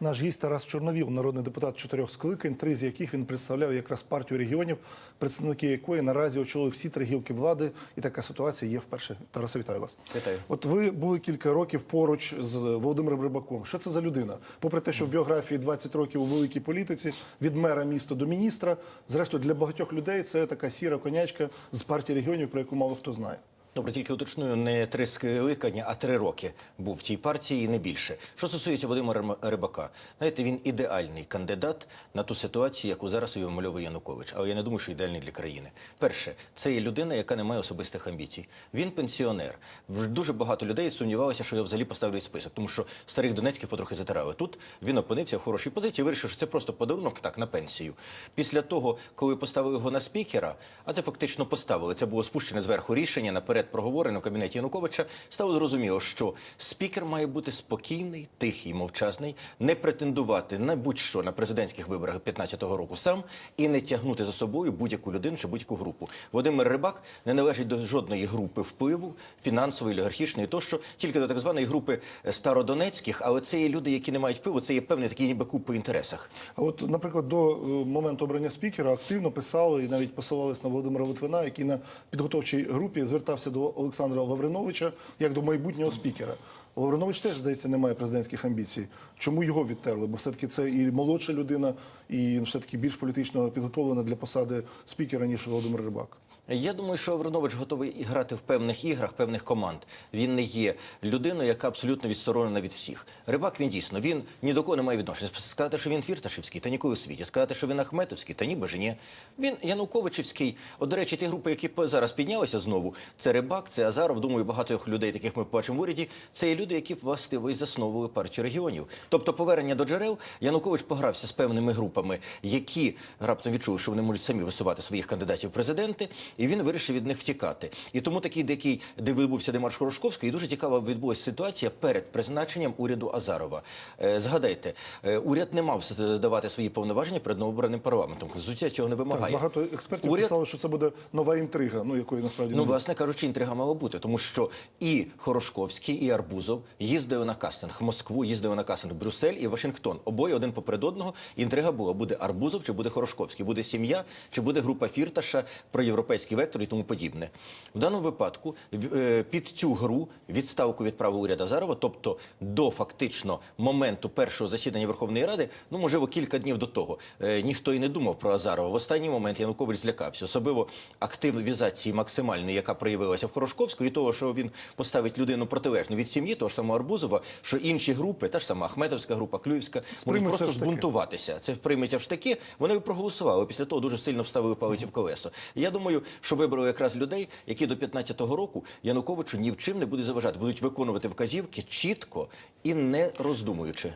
Наш гість Тарас Чорновіл, народний депутат чотирьох скликань, три з яких він представляв якраз партію регіонів, представники якої наразі очолили всі три гілки влади. І така ситуація є вперше. Тарасе, вітаю вас. Вітаю. От ви були кілька років поруч з Володимиром Рибаком. Що це за людина? Попри те, що в біографії 20 років у великій політиці, від мера міста до міністра, зрештою для багатьох людей це така сіра конячка з партії регіонів, про яку мало хто знає. Добре, тільки уточную, не три скликання, а три роки був в тій партії, і не більше. Що стосується Володимира Рибака, знаєте, він ідеальний кандидат на ту ситуацію, яку зараз вимальовує Янукович. Але я не думаю, що ідеальний для країни. Перше, це є людина, яка не має особистих амбіцій. Він пенсіонер. Дуже багато людей сумнівалося, що його взагалі поставлять в список, тому що старих донецьких потрохи затирали. Тут він опинився в хорошій позиції, вирішив, що це просто подарунок так на пенсію. Після того, коли поставили його на спікера, а це фактично поставили. Це було спущене зверху рішення наперед проговорене в кабінеті Януковича. Стало зрозуміло, що спікер має бути спокійний, тихий, мовчазний, не претендувати на будь-що на президентських виборах 15-го року сам і не тягнути за собою будь-яку людину чи будь-яку групу. Володимир Рибак не належить до жодної групи впливу, фінансової, олігархічної, тощо тільки до так званої групи е, стародонецьких, але це є люди, які не мають впливу. Це є певний такий ніби куб по інтересах. А от, наприклад, до е, моменту обрання спікера активно писали і навіть посилались на Володимира Литвина, який на підготовчій групі звертався Олександра Лавриновича як до майбутнього спікера. Лавринович теж, здається, не має президентських амбіцій. Чому його відтерли? Бо все-таки це і молодша людина, і все-таки більш політично підготовлена для посади спікера, ніж Володимир Рибак. Я думаю, що Авронович готовий грати в певних іграх, певних команд. Він не є людиною, яка абсолютно відсторонена від всіх. Рибак він дійсно він ні до кого не має відношення. Сказати, що він Фірташевський, та ніколи у світі. Сказати, що він Ахметовський, та ніби ж ні. Він Януковичівський. От, до речі, ті групи, які зараз піднялися знову, це Рибак, це Азаров. Думаю, багато людей, таких ми бачимо в уряді. Це є люди, які властиво і засновували партію регіонів. Тобто, повернення до джерел Янукович погрався з певними групами, які раптом відчули, що вони можуть самі висувати своїх кандидатів в президенти, і він вирішив від них втікати. І тому такий дикий, де відбувся демарш Хорошковський, і дуже цікава відбулася ситуація перед призначенням уряду Азарова. Е, згадайте, е, уряд не мав давати свої повноваження перед новообраним парламентом. Конституція цього не Так, вимагає. багато експертів Уряд- писали, що це буде нова інтрига, ну якої насправді Ну, не власне кажучи, інтрига мала бути, тому що і Хорошковський, і Арбузов їздили на кастинг в Москву, їздили на кастинг в Брюссель і Вашингтон. Обоє один поперед одного. Інтрига була: буде Арбузов чи буде Хорошковський, буде сім'я, чи буде група Фірташа про європейський вектор і тому подібне. В даному випадку в- е, під цю гру відставку відправив уряд Азарова, тобто до фактично моменту першого засідання Верховної Ради, ну можливо, кілька днів до того. Е, Ніхто і не думав про Азарова. В останній момент Янукович злякався, особливо активізації максимальної, яка проявилася в Хорошковську, і того, що він поставить людину протилежну від сім'ї, того ж самого Арбузова, що інші групи, та ж сама Ахметовська група, Клюївська, можуть просто збунтуватися. Це прийметься в штики. Вони проголосували. Після того дуже сильно вставили палиці в колесо. Я думаю, що вибрали якраз людей, які до 15-го року Януковичу ні в чим не буде заважати, будуть виконувати вказівки чітко і не роздумуючи.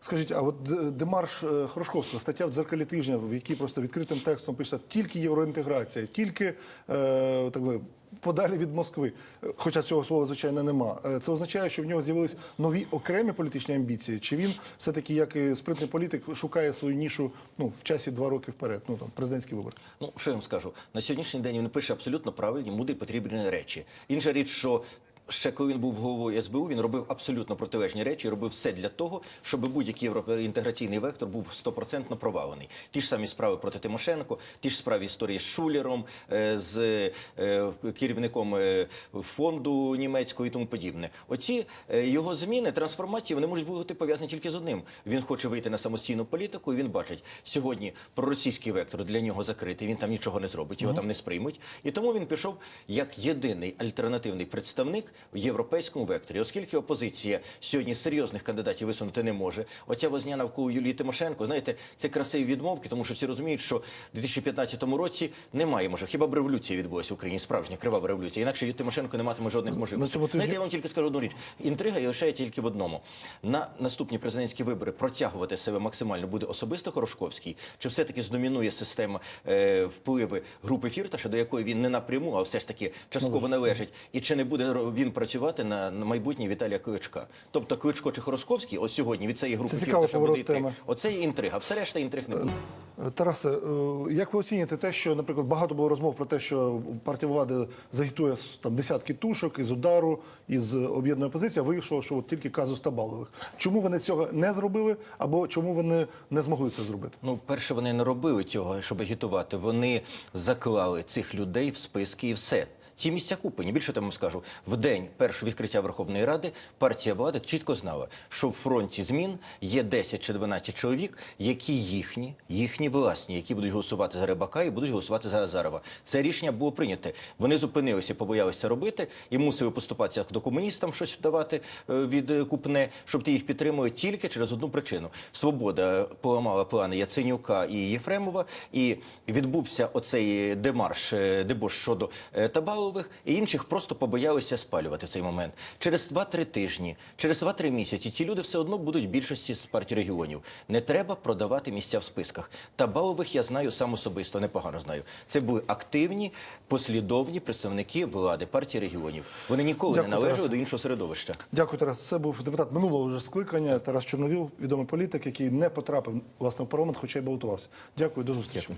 Скажіть, а от демарш е, Хорошковського, стаття в дзеркалі тижня, в якій просто відкритим текстом пише тільки євроінтеграція, тільки е, так би, подалі від Москви. Е, Хоча цього слова, звичайно, нема. Е, Це означає, що в нього з'явились нові окремі політичні амбіції. Чи він все-таки, як і спритний політик, шукає свою нішу ну, в часі два роки вперед, ну там президентський вибор. Ну, що я вам скажу? На сьогоднішній день він пише абсолютно правильні, мудрі потрібні речі. Інша річ, що ще коли він був головою СБУ, він робив абсолютно протилежні речі, робив все для того, щоб будь-який євроінтеграційний вектор був стопроцентно провалений. Ті ж самі справи проти Тимошенко, ті ж справи історії з Шулером, е, з е, керівником е, фонду німецького і тому подібне. Оці його зміни, трансформації, вони можуть бути пов'язані тільки з одним. Він хоче вийти на самостійну політику, і він бачить сьогодні проросійський вектор для нього закритий. Він там нічого не зробить, його там не сприймуть. І тому він пішов як єдиний альтернативний представник в європейському векторі, оскільки опозиція сьогодні серйозних кандидатів висунути не може. Оця возня навколо Юлії Тимошенко, знаєте, це красиві відмовки, тому що всі розуміють, що в 2015 році немає може. Хіба б революція відбулася в Україні, справжня кривава революція. Інакше Тимошенко не матиме жодних можливостей. цьому тижні- Знаєте, я вам тільки скажу одну річ. Інтрига і лише тільки в одному. На наступні президентські вибори протягувати себе максимально буде особисто Хорошковський, чи все-таки здомінує система е, впливи групи Фірташа, до якої він не напряму, а все ж таки частково належить, і чи не буде він працювати на, майбутнє Віталія Кличка. Тобто Кличко чи Хоросковський, ось сьогодні від цієї групи Фірташа буде йти. Оце є інтрига. Все решта інтриг не буде. Е, Тарасе, е, як ви оцінюєте те, що, наприклад, багато було розмов про те, що партія влади загітує там десятки тушок із удару, із об'єднаної опозиції, а вийшло, що от тільки казус Табалових. Чому вони цього не зробили, або чому вони не змогли це зробити? Ну, перше, вони не робили цього, щоб агітувати. Вони заклали цих людей в списки і все. Ці місця куплені. Більше тому скажу, в день першого відкриття Верховної Ради партія влади чітко знала, що в фронті змін є 10 чи 12 чоловік, які їхні, їхні власні, які будуть голосувати за Рибака і будуть голосувати за Азарова. Це рішення було прийняте. Вони зупинилися, побоялися робити і мусили поступатися до комуністам щось давати е, від е, купне, щоб ті їх підтримували тільки через одну причину. Свобода поламала плани Яценюка і Єфремова, і відбувся оцей демарш, е, дебош щодо е, Табалових, і інших просто побоялися спалювати в цей момент. Через 2-3 тижні, через 2-3 місяці ці люди все одно будуть більшості з партії регіонів. Не треба продавати місця в списках. Табалових я знаю сам особисто, непогано знаю. Це були активні, послідовні представники влади партії регіонів. Вони ніколи Дякую, не належали Тарасе. до іншого середовища. Дякую, Тарас. Це був депутат минулого вже скликання Тарас Чорновіл, відомий політик, який не потрапив власне в парламент, хоча й балотувався. Дякую, до зустрічі.